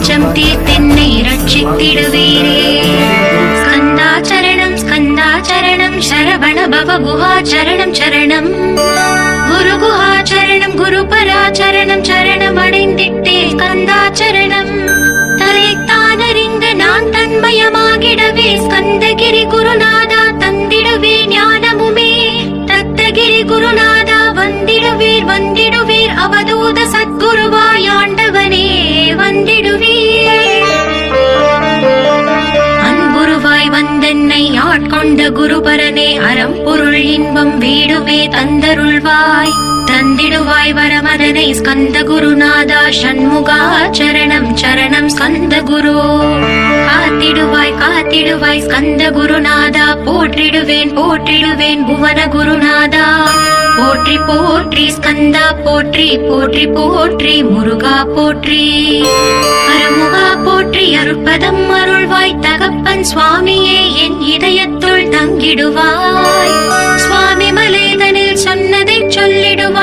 அச்சம் தீர்த்தென்னை ரட்சித்திடுவீரே ஸ்கந்தாச்சரணம் ஸ்கந்தாச்சரணம் சரவண பவ குஹாச்சரணம் சரணம். குரு குஹாச்சரணம் குரு பராச்சரணம் சரணம் அடைந்திட்டே ஸ்கந்தாச்சரணம். தலைத்தானறிந்த நான் தன்மயமாகிடவே ஸ்கந்தகிரி குருநாதா தந்திடுவே ஞானமுமே. தத்தகிரி குருநாதா வந்திடுவீர் வந்திடுவீர் அவதூத சத்குருவாயாண்டவனே வந்திடுவீர் அன்புருவாய் ஆட்கொண்ட குருபரனே அறம் பொருள் இன்பம் வீடுமே தந்தருள்வாய். தந்திடுவாய் வரமதனை ஸ்கந்த குருநாதா சண்முகா சரணம் சரணம் ஸ்கந்த குரு காத்திடுவாய் காத்திடுவாய் ஸ்கந்த குருநாதா போற்றிடுவேன் போற்றிடுவேன் புவன குருநாதா போற்றி போற்றி ஸ்கந்தா போற்றி போற்றி போற்றி முருகா போற்றி. அருமுகா போற்றி அருட்பதம் அருள்வாய் தகப்பன் சுவாமியே என் இதயத்துள் தங்கிடுவாய். சுவாமி மலை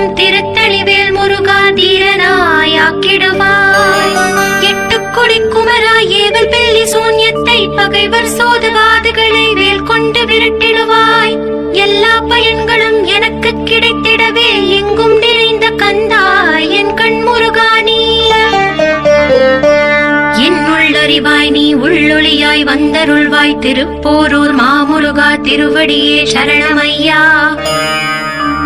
வினை திருத்தளிவேல் முருகா தீரனாயாக்கிடுவாய் எட்டு கொடி குமரா ஏவல் பெல்லி சூன்யத்தை பகைவர் சோதுவாதுகளை வேல் கொண்டு விரட்டிடுவாய். எல்லா பயன்களும் எனக்கு கிடைத்திடவே எங்கும் நிறைந்த கந்தா என் கண் முருகானி என் உள்ளறிவாய் நீ உள்ளொளியாய் வந்தருள்வாய். திருப்போரூர் மாமுருகா திருவடியே சரணமையா.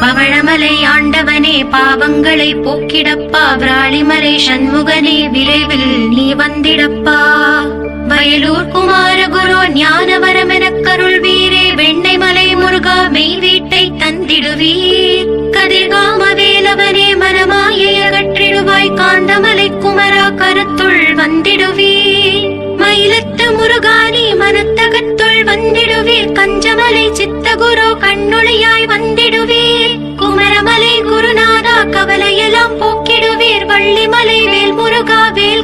பவழமலை ஆண்டவனே பாவங்களை போக்கிடப்பா. விராளிமலை சண்முகனே விரைவில் நீ வந்திடப்பா. வயலூர் குமாரகுரு வீரே வெண்ணை மலை முருகா மெய் வீட்டை தந்திடுவீர். கதிர்காம வேலவனே மனமாயை அகற்றிடுவாய். காந்தமலை குமரா கருத்துள் வந்திடுவீர்.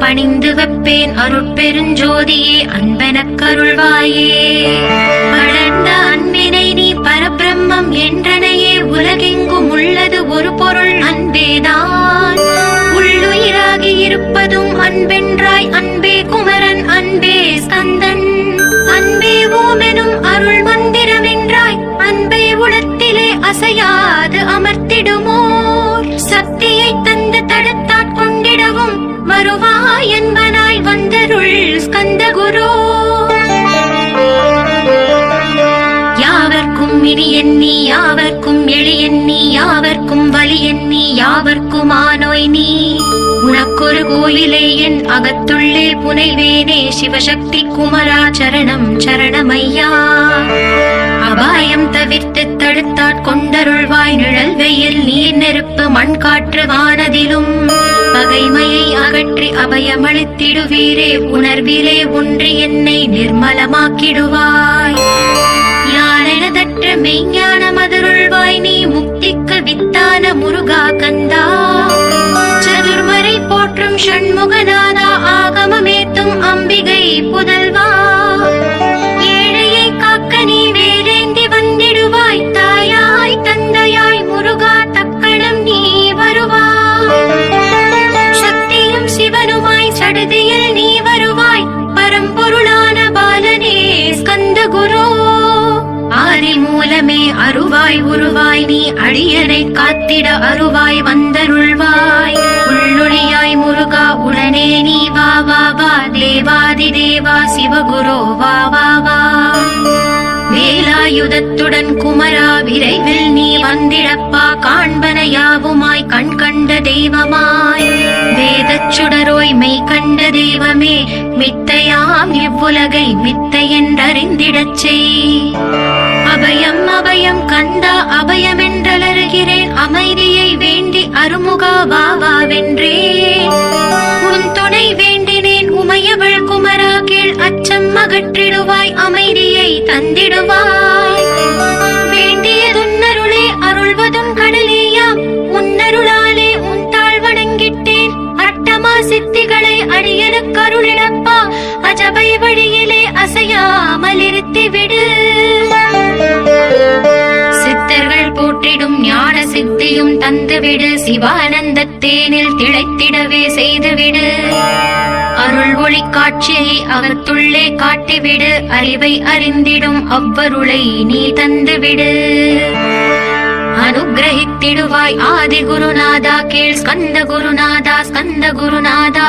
பணிந்து வைப்பேன் அருட்பெருஞ்சோதியே அன்பெனக் கருள்வாயே. வளர்ந்த அன்பினை நீ பரபிரம்மம் என்றனையே உலகெங்கும் உள்ளது ஒரு பொருள் அன்பேதான் உள்ளுயிராகி இருப்பதும் அன்பென்றாய் அன்பே குமரன் அன்பே ஸ்கந்தன். அன்பே ஓமெனும் அருள் மந்திரம் என்றாய் அன்பே உளத்திலே அசையாது அமர்த்திடுமோர். சக்தியை தந்து தடுத்த கொண்டிடவும் வருவாய் என்பனாய் வந்தருள் ஸ்கந்த குரு யாவர்க்கும் இனி எண்ணி யாவர்க்கும் எளி எண்ணி யாவர்க்கும் வலி எண்ணி யாவர்க்கும் ஆனோய் நீ. உனக்கொரு கோயிலே என் அகத்துள்ளே புனைவேனே சிவசக்தி குமரா சரணம் சரணமையா. அபாயம் தவிர்த்து தடுத்தாற் கொண்டருள்வாய் நிழல் வெயில் நீர் நெருப்பு மண் காற்று வானதிலும். பகைமையை அகற்றி அபயமளித்திடுவீரே உணர்விலே ஒன்று என்னை நிர்மலமாக்கிடுவாய். யாரெனதற்ற மெய்ஞான மதுருள்வாய் நீ முக்திக்கு வித்தான முருகா கந்தா. சதுர்மறை போற்றும் ஷண்முகநாதா ஆகமமேத்தும் அம்பிகை புதல் விடுதியில் நீ வருவாய் பரம்பொருளான பாலனே ஸ்கந்த குரு ஆதி மூலமே அருவாய் உருவாய் நீ அடியனை காத்திட அருவாய் வந்தருள்வாய் உள்ளொளியாய் முருகா உடனே நீ வா வா வா தேவாதி தேவா சிவகுரு வா வா வா வேலாயுதத்துடன் குமரா விரைவில் நீ வந்திடப்பா. காண்பன யாவுமாய் கண் கண்ட தெய்வமாய். வேதச் சுடரோய் மெய் கண்ட தெய்வமே மித்தையாம் இவ்வுலகை மித்தை என்றறிந்திடச் செய். அபயம் அபயம் கந்தா அபயம் என்றலருகிறேன் அமைதியை வேண்டி அருமுகா வா வா வென்றேன் உன் துணை வேண்டினேன் உமையவள் குமரா கீழ் அச்சம் அகற்றிடுவாய். அமைதியை தந்திடுவாய். அசையாமல் இருத்தி விடு. சித்தர்கள் போற்றிடும் ஞான சித்தியும் தந்துவிடு. சிவானந்த தேனில் திளைத்திடவே செய்துவிடு. அருள் ஒளி காட்சியை அகத்துள்ளே காட்டிவிடு. அறிவை அறிந்திடும் அவ்வருளை நீ தந்துவிடு. அனுகிரகித்திடுவாய் ஆதி குருநாதா கேள் ஸ்கந்த குருநாதா ஸ்கந்த குருநாதா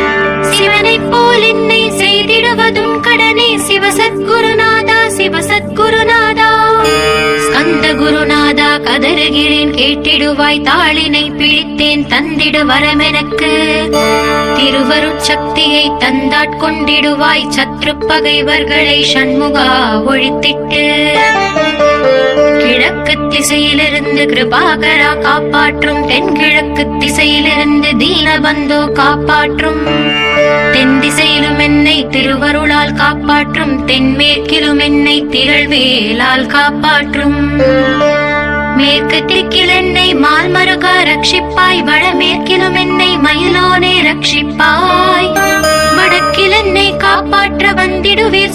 சிவனைப் போல் என்னை செய்திடுவதும் கடனே சிவசத்குருநாதா சிவசத்குருநாதா. ஸ்கந்த குருநாதா கதறுகிறேன் கேட்டிடுவாய் தாளினை பிடித்தேன் தந்திடு வரமெனக்கு. திருவருட்சக்தியை தந்தாட்கொண்டிடுவாய் சத்ரு பகைவர்களை சண்முகா ஒழித்திட்டு. கிழக்கு திசையிலிருந்து கிருபாகரா காப்பாற்றும் தென்கிழக்கு திசையிலிருந்து தீனபந்தோ காப்பாற்றும். தென் திசையிலும் என்னை திருவருளால் காப்பாற்றும் தென்மேற்கிலும் என்னை திகழ்வேலால் காப்பாற்றும். மேற்கு திக்கில் என்னை மால்மருகா ரட்சிப்பாய் வடமேற்கிலும் என்னை மயிலோனே ரட்சிப்பாய். வடக்கில்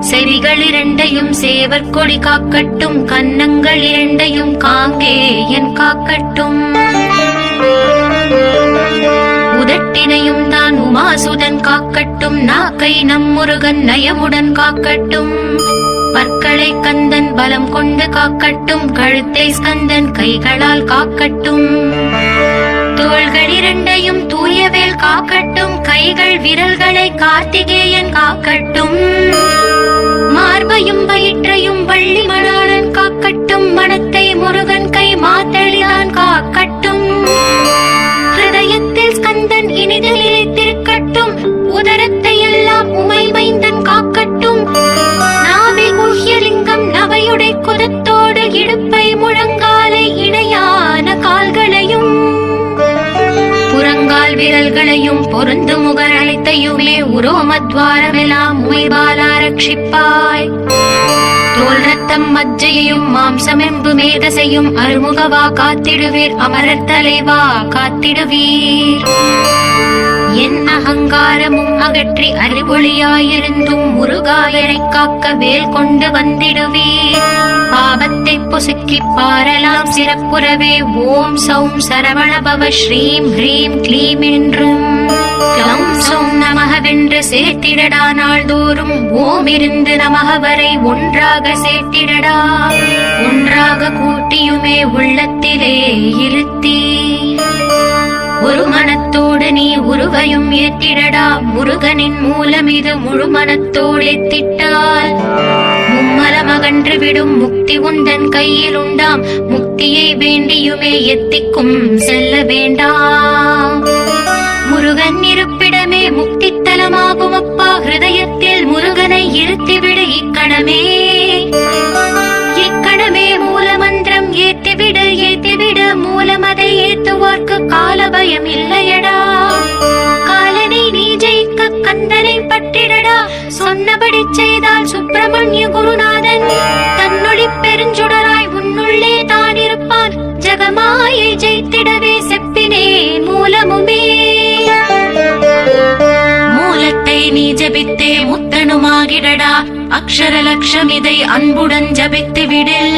செவிகள் இரண்டையும் சேவர் கொடி காக்கட்டும் கன்னங்கள் இரண்டையும் காங்கேயன் காக்கட்டும். உதட்டினையும் தான் உமாசுதன் காக்கட்டும் நாக்கை நம் முருகன் நயமுடன் காக்கட்டும். பற்களை கந்தன் பலம் கொண்டு காக்கட்டும் கழுத்தை ஸ்கந்தன் கைகளால் காக்கட்டும். தோள்கள் இரண்டையும் தூயவேல் காக்கட்டும். கைகள் விரல்களை கார்த்திகேயன் காக்கட்டும். மார்பையும் வயிற்றையும் வள்ளி மணாளன் காக்கட்டும். மனத்தை முருகன் கை மாத்தளிதான் காக்கட்டும். ஹிருதயத்தில் ஸ்கந்தன் இனிதில் இழைத்திருக்கட்டும் உதரத்தை எல்லாம் உமை மைந்தன் முகர்களையும் பொருந்து முகர் அனைத்தையுமே உரோமத்வாரமெல்லாம் உமைபாலா ரட்சிப்பாய். தோல் ரத்தம் மஜ்ஜையையும் மாம்சமெம்பு மேதசையும் அருமுகவா காத்திடுவீர் அமரர் தலைவா காத்திடுவீர். என் அகங்காரமும் அகற்றி அறிவொளியாயிருந்தும் முருகாயனை காக்க வேல் கொண்டு வந்திடுவே பாவத்தை பொசுக்கி பாரலாம் சிறப்புறவே ஓம் சௌம் சரவணபவ ஸ்ரீம் ஹ்ரீம் க்ளீம் என்றும். க்ளௌம் சௌம் நமகவென்று சேர்த்திடடா நாள்தோறும் ஓம் இருந்து நமக வரை ஒன்றாக சேர்த்திடடா. ஒன்றாக கூட்டியுமே உள்ளத்திலே இருத்தி. ஒரு மனத்தோ நீ உருவையும் ஏத்திடடா. முருகனின் மூலம் இது முழு மனத்தோடு எத்திட்டால் மும்மலம் அகன்று விடும் முக்தி உந்தன் கையில் உண்டாம். முக்தியை வேண்டியுமே எத்திக்கும் செல்ல வேண்டாம். முருகன் இருப்பிடமே முக்தி தலமாகும் அப்பா ஹிருதயத்தில் முருகனை இருத்திவிடு இக்கணமே. இக்கணமே மூலமந்திரம் ஏத்திவிடு ஏத்திவிடு. மூலம் அதை ஏத்துவார்க்கு கால பயம் இல்லையடா. கந்தனை பட்டிடடா சொன்னபடி செய்தால் சுப்பிரமணிய குருநாதன் தன்னொழி பெருஞ்சுடராய் உன்னுள்ளே தான் இருப்பான் ஜகமாயை ஜெயித்திடவே செப்பினே மூலமுமே. மூலத்தை நீ ஜபித்தே முத்தனுமாகிடடா. அக்ஷர லட்சம் இதை அன்புடன் ஜபித்து விடில்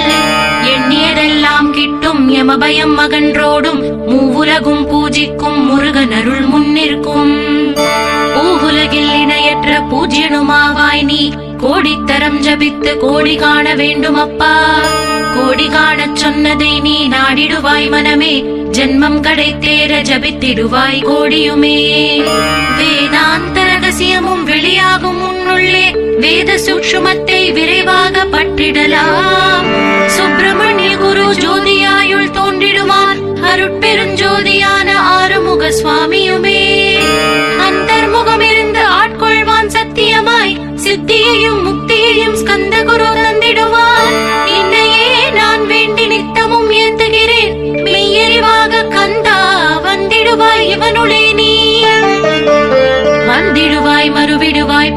எண்ணியதெல்லாம் கிட்டும் யமபயம் மகன்றோடும் மூவுலகும் பூஜிக்கும் முருகன் அருள் முன்னிற்கும் பூவுலகில் இணையற்ற பூஜ்யனுமாவாய் நீ. கோடித்தரம் ஜபித்து கோடி காண வேண்டும் அப்பா கோடி காணச் சொன்னதை நீ நாடிடுவாய் மனமே. ஜென்மம் கடைத்தேர ஜபித்திடுவாய் கோடியுமே. வேதாந்த ரகசியமும் வெளியாகும் உன்னுள்ளே. வேத சூக்ஷுமத்தை விரைவாக பற்றிடலாம். சுப்பிரமணிய குரு ஜோதியாயுள் தோன்றிடுவான் அருட்பெருஞ்சோதியான ஆறுமுக சுவாமியுமே சத்தியமாய் சித்தியையும்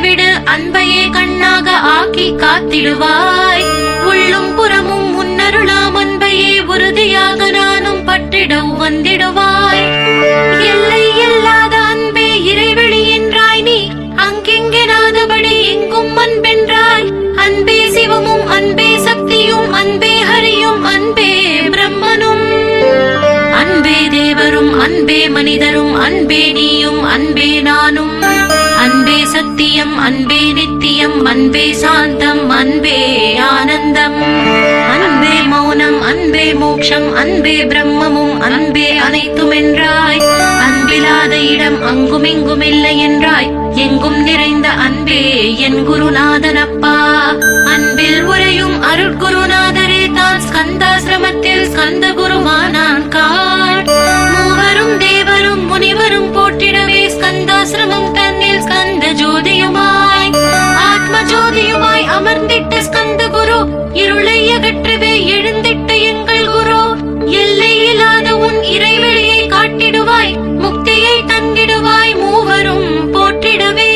விடு அன்பையே கண்ணாக ஆக்கி காத்திடுவாய். உள்ளும் புறமும் முன்னருளாம் அன்பையே உறுதியாக நானும் பற்றிட வந்திடுவாய். எல்லை இல்லாத அன்பே இறைவெளி என்றாய் நீ. அங்கெங்கெனாதபடி எங்கும் அன்பென்றாய். அன்பே சிவமும் அன்பே சக்தியும் அன்பே ஹரியும் அன்பே பிரம்மனும். அன்பே தேவரும் அன்பே மனிதரும் அன்பே நீயும் அன்பே நானும். சத்தியம் அன்பே நித்தியம் அன்பே சாந்தம் அன்பே ஆனந்தம். அன்பே மௌனம் அன்பே மோட்சம் அன்பே பிரம்மமும் அன்பே அனைத்தும் என்றாய் அன்பில்லாத இடம் அங்கும் இங்கும் இல்லை என்றாய். எங்கும் நிறைந்த அன்பே என் குருநாதனப்பா. அன்பில் உரையும் அருட்குருநாதரே தான். ஸ்கந்தாசிரமத்தில் ஸ்கந்த குருமானான் காட். மூவரும் தேவரும் முனிவரும் போற்றிடவே ஸ்கந்தாசிரமம் தன்னில் ஸ்கந்த ஜோதியுமாய் ஆத்ம ஜோதியுமாய் அமர்ந்திட்ட ஸ்கந்த குரு இருளை அகற்றவே எழுந்திட்ட எங்கள் குரு. எல்லையில்லாத உன் இறைவெளியை காட்டிடுவாய் முக்தியை தந்திடுவாய் மூவரும் போற்றிடவே.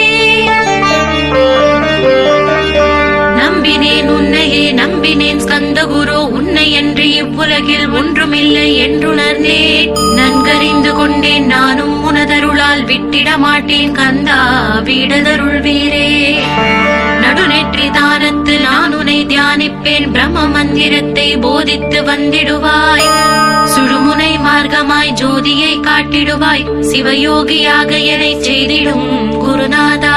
நம்பினேன் உன்னையே நம்பினேன் ஸ்கந்த குரு உன்னை என்று இவ்வுலகில் ஒன்றுமில்லை என்றுணர்ந்தேன். நன்கறிந்து கொண்டேன் நானும் உன்னால் விட்டிட மாட்டேன் கந்தா வீடதருள் வீரே நடுநெற்றி தானத்து நான் உனை தியானிப்பேன் பிரம்ம மந்திரத்தை போதித்து வந்திடுவாய். சுடுமுனை மார்க்கமாய் ஜோதியை காட்டிடுவாய் சிவயோகியாக என்னை செய்திடும் குருநாதா.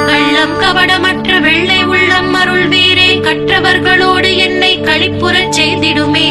கற்றவர்களோடு என்னை கழிப்புறச் செய்திடுமே.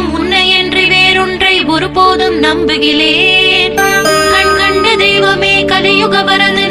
ஒருபோதும் நம்புகிறேன். கண் கண்ட தெய்வமே கலியுக வரதனே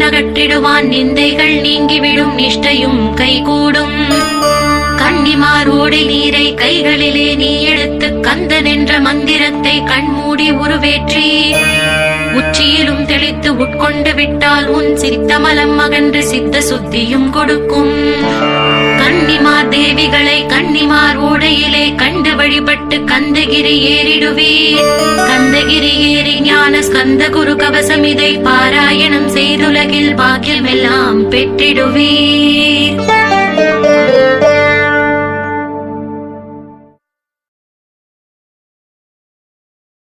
கண்ணகற்றிடுவான் நிந்தைகள் நீங்கிவிடும் நிஷ்டையும் கைகூடும். கன்னிமார் ஓடை நீரை கைகளிலே நீ எடுத்து கந்தன் என்ற மந்திரத்தை கண்மூடி உருவேற்றி. உச்சியிலும் தெளித்து உட்கொண்டு விட்டால் உன் சித்தமலம் அகன்று சித்த சுத்தியும் கொடுக்கும். கன்னிமார் தேவிகளை கன்னிமார் ஓடையிலே கண்டு வழிபட்டு கந்தகிரி ஏறிடுவீர். கந்தகிரி ஏறி ஞான ஸ்கந்த குரு கவசம் இதை பாராயணம் செய்துலகில் பாக்கியமெல்லாம் பெற்றிடுவீர்.